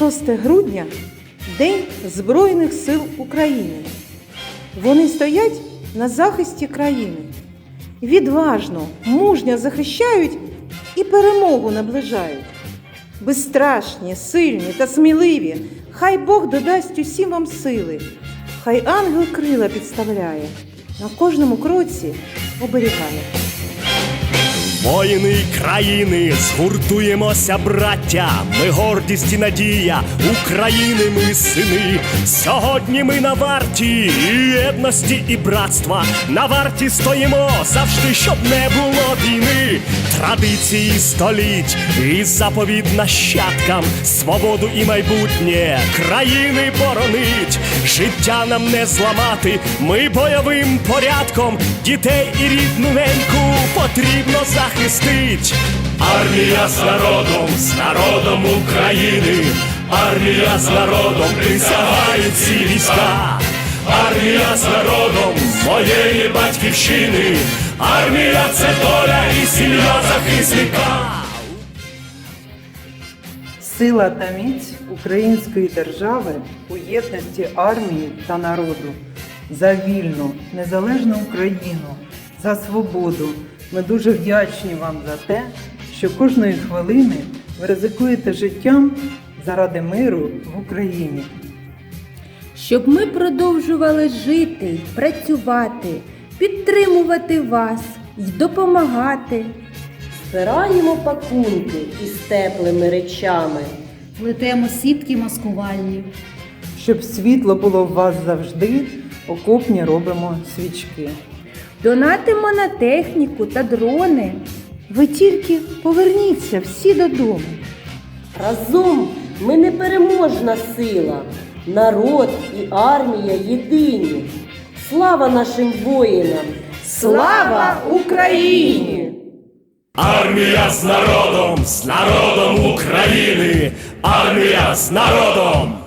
6 грудня День Збройних сил України. Вони стоять на захисті країни. Відважно, мужньо захищають і перемогу наближають. Безстрашні, сильні та сміливі, хай Бог додасть усім вам сили, хай ангел крила підставляє, на кожному кроці оберігає. Воїни країни, згуртуємося, браття, ми гордість і надія України, ми сини. Сьогодні ми на варті єдності і братства. На варті стоїмо завжди, щоб не було війни. Традиції століть і заповідь нащадкам, свободу і майбутнє країни боронить. Життя нам не зламати, ми бойовим порядком дітей і рідну неньку потрібно захистить. Армія з народом, з народом України, армія з народом присягає ці війська. Армія з народом моєї батьківщини, армія це доля і сім'я захисника. Сила та міць української держави у єдності армії та народу за вільну, незалежну Україну, за свободу. Ми дуже вдячні вам за те, що кожної хвилини ви ризикуєте життям заради миру в Україні. щоб ми продовжували жити, працювати, підтримувати вас і допомагати. Збираємо пакунки із теплими речами. Плетемо сітки маскувальні. Щоб світло було в вас завжди, окопні робимо свічки. Донатимо на техніку та дрони. Ви тільки поверніться всі додому. Разом ми непереможна сила, народ і армія єдині. Слава нашим воїнам! Слава Україні! Армія з народом, з народом України, армія з народом.